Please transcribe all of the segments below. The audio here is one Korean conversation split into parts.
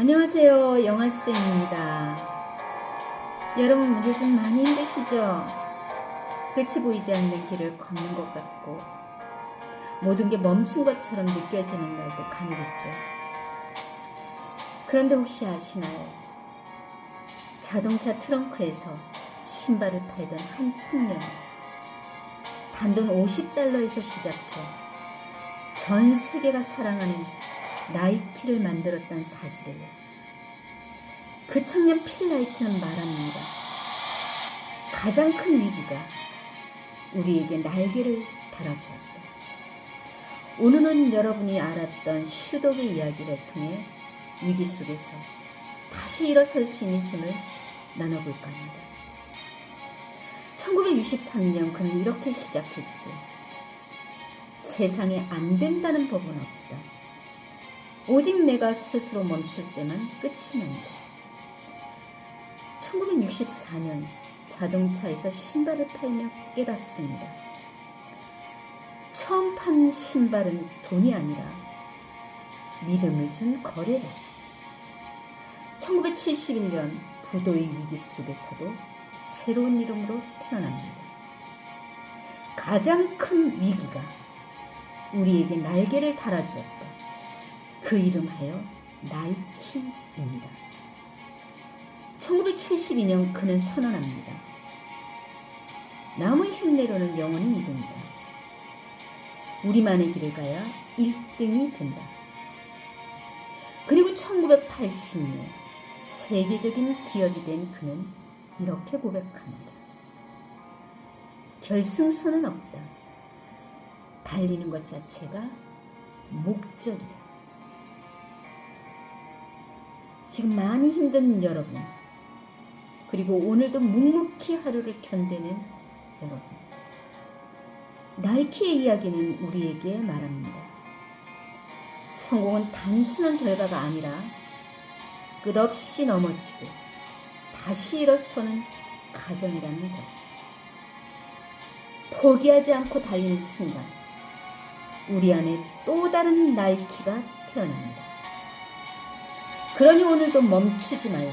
안녕하세요. 영아쌤입니다. 여러분, 요즘 많이 힘드시죠? 끝이 보이지 않는 길을 걷는 것 같고, 모든 게 멈춘 것처럼 느껴지는 날도 간혹 있죠. 그런데 혹시 아시나요? 자동차 트렁크에서 신발을 팔던 한 청년. 단돈 50달러에서 시작해 전 세계가 사랑하는 나이키를 만들었다는 사실을 그 청년 필라이트는 말합니다. 가장 큰 위기가 우리에게 날개를 달아주었다. 오늘은 여러분이 알았던 슈독의 이야기를 통해 위기 속에서 다시 일어설 수 있는 힘을 나눠볼까 합니다. 1963년 그는 이렇게 시작했죠. 세상에 안 된다는 법은 없다. 오직 내가 스스로 멈출 때만 끝이 난다. 1964년 자동차에서 신발을 팔며 깨닫습니다. 처음 판 신발은 돈이 아니라 믿음을 준 거래다. 1971년 부도의 위기 속에서도 새로운 이름으로 태어납니다. 가장 큰 위기가 우리에게 날개를 달아주었다. 그 이름하여 나이키입니다. 1972년 그는 선언합니다. 남의 흉내로는 영원히 2등이다. 우리만의 길을 가야 1등이 된다. 그리고 1980년 세계적인 기업이 된 그는 이렇게 고백합니다. 결승선은 없다. 달리는 것 자체가 목적이다. 지금 많이 힘든 여러분, 그리고 오늘도 묵묵히 하루를 견디는 여러분. 나이키의 이야기는 우리에게 말합니다. 성공은 단순한 결과가 아니라 끝없이 넘어지고 다시 일어서는 과정이라는 것. 포기하지 않고 달리는 순간, 우리 안에 또 다른 나이키가 태어납니다. 그러니 오늘도 멈추지 말고,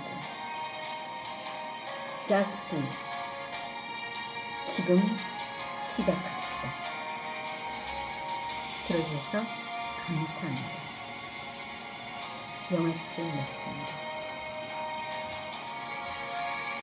just do. 지금 시작합시다. 들어주셔서 감사합니다. 영화쌤이었습니다.